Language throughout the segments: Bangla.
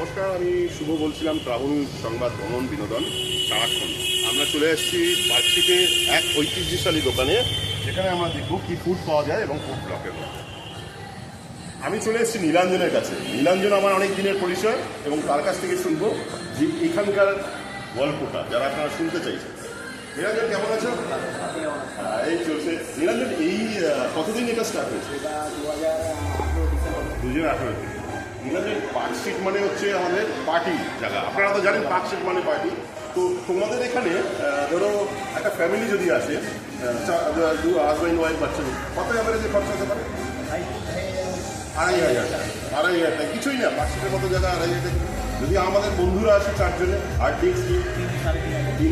নমস্কার আমি শুভ বলছিলাম ট্রাভেল সংবাদ ভ্রমণ বিনোদন সারাক্ষণ আমরা চলে এসেছি পার্কশিটে এক ঐতিহ্যশালী দোকানে যেখানে আমরা দেখব কি ফুড পাওয়া যায় এবং ফুড ব্লকের মধ্যে আমি চলে এসেছি নীলাঞ্জনের কাছে। নীলাঞ্জন আমার অনেক দিনের পরিচয় এবং তার কাছ থেকে শুনব যে এখানকার গল্পটা যারা আপনারা শুনতে চাইছেন। নীলাঞ্জন কেমন আছো? হ্যাঁ, এই চলছে। নীলাঞ্জন এই কতদিন এটা স্টার্ট হয়েছে? দুজন আঠারো নীলাঞ্জন পার্কশিট মানে হচ্ছে আমাদের পার্টি জায়গা। আপনারা তো জানেন পার্কশিট মানে পার্টি। তো তোমাদের এখানে ধরো একটা ফ্যামিলি যদি আসে দু হাজব্যান্ড ওয়াইফ বাচ্চা কত অ্যাভারেজে খরচা হতে পারে? আড়াই হাজার। টাকা। আড়াই হাজার। টাকা কিছুই না পার্কশিটের মতো জায়গা আড়াই হাজার টাকা। যদি আমাদের বন্ধুরা আসে চারজনে আর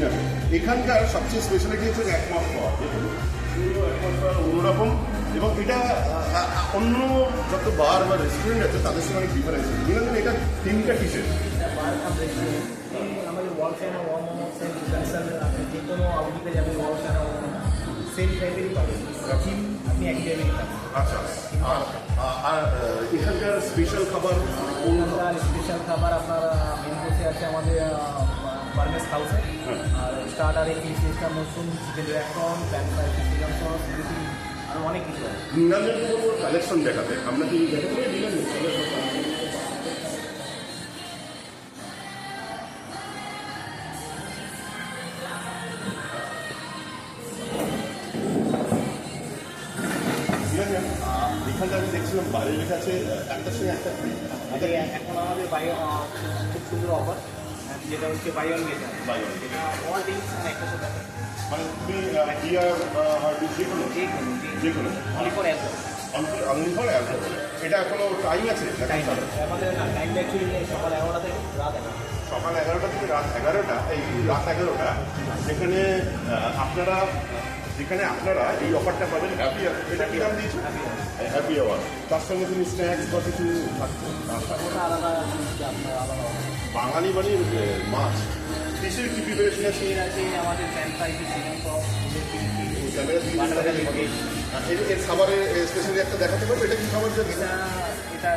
আছে এখানকার সবচেয়ে স্পেশালিটি হচ্ছে একমাস পাওয়া অন্যরকম, এবং এটা অন্য যত বার বা রেস্টুরেন্ট আছে, তাদের সঙ্গে অনেক ডিফারেন্স আছে। এটা তিনটা কিসের? আমাদের ওয়ার্ল্ড আপনি যে কোনো সেম টাইপেরই পাবেন থিম আপনি একই টাইপেরই পাবেন আচ্ছা আর আর- এখানকার স্পেশাল খাবার আপনার স্পেশাল খাবার আপনার মেন কোর্সে আছে আমাদের বার্মেস হাউসে হ্যাঁ। আর স্টার্টারে কি সিস্টেম মশরুম চিকেন রেকন প্যান ফ্রাই চিকেন সস আরও অনেক কিছু আছে। কালেকশন দেখাতে আমরা কি দেখাতে এখানটা আমি দেখছিলাম বাইরে লেখা আছে একটার সঙ্গে একটা free। এটা এখন আমাদের বাই খুব সুন্দর অফার যেটা হচ্ছে buy one get Buy one. এটা অল ড্রিঙ্কস একটা সাথে মানে তুমি বিয়ার হার্ডিস যে কোনো যে কোনো যে কোনো। Only for app only for alcohol এটা এখনও টাইম আছে? আমাদের না টাইমটা অ্যাকচুয়ালি সকাল এগারোটা থেকে রাত এগারোটা। সকাল এগারোটা থেকে রাত এগারোটা এই রাত এগারোটা সেখানে আপনারা যেখানে আপনারা এই অফারটা পাবেন হ্যাপি এটা কি নাম দিয়েছ হ্যাপি আওয়ার তার সঙ্গে তুমি স্ন্যাক্স বা কিছু বাঙালি আহ, মাছ কিসের কি প্রিপারেশন আছে? আছে আমাদের প্যান ফ্রাই চিকেন এর খাবারের স্পেশালি একটা দেখাতে পারবে এটা কি খাবার এটা এটা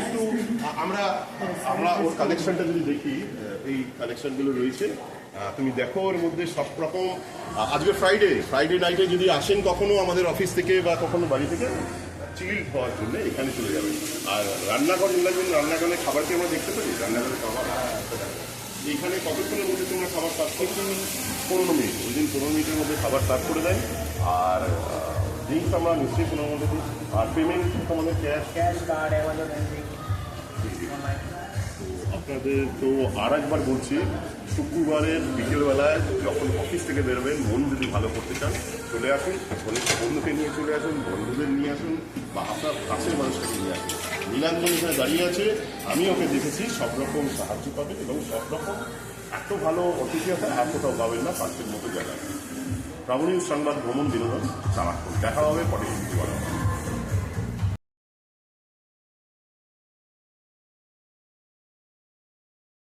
একটু আমরা আমরা ওর কালেকশনটা যদি দেখি এই কালেকশনগুলো রয়েছে তুমি দেখো ওর মধ্যে সব রকম আজকে ফ্রাইডে ফ্রাইডে নাইটে যদি আসেন কখনো আমাদের অফিস থেকে বা কখনো বাড়ি থেকে চিল হওয়ার জন্য এখানে চলে যাবেন। আর রান্নাঘর ইংলাজেন রান্নাঘরের খাবার কি আমরা দেখতে পারি? রান্নাঘরের খাবার? এখানে কতক্ষণের মধ্যে তোমরা খাবার সার্ভ করছ? পনেরো মিনিট। ওই দিন পনেরো মিনিটের মধ্যে খাবার সার্ভ করে দেয়। আর ড্রিঙ্কস আমরা নিশ্চয়ই পনেরো মধ্যে দিই আর পেমেন্ট তোমাদের ক্যাশ ক্যাশ কার্ড অ্যামাজন আপনাদের তো আর একবার বলছি শুক্রবারের বিকেলবেলায় যখন অফিস থেকে বেরোবেন মন যদি ভালো করতে চান চলে আসুন বন্ধুকে নিয়ে চলে আসুন বন্ধুদের নিয়ে আসুন বা আপনার কাছের মানুষটাকে নিয়ে আসুন নীলাঞ্জন এখানে দাঁড়িয়ে আছে আমি ওকে দেখেছি সব রকম সাহায্য পাবেন এবং সব রকম এত ভালো অতিথি আছে আর কোথাও পাবেন না পার্কের মতো জায়গায় প্রাবণীয় সংবাদ ভ্রমণ বিনোদন চালাক দেখা হবে পরে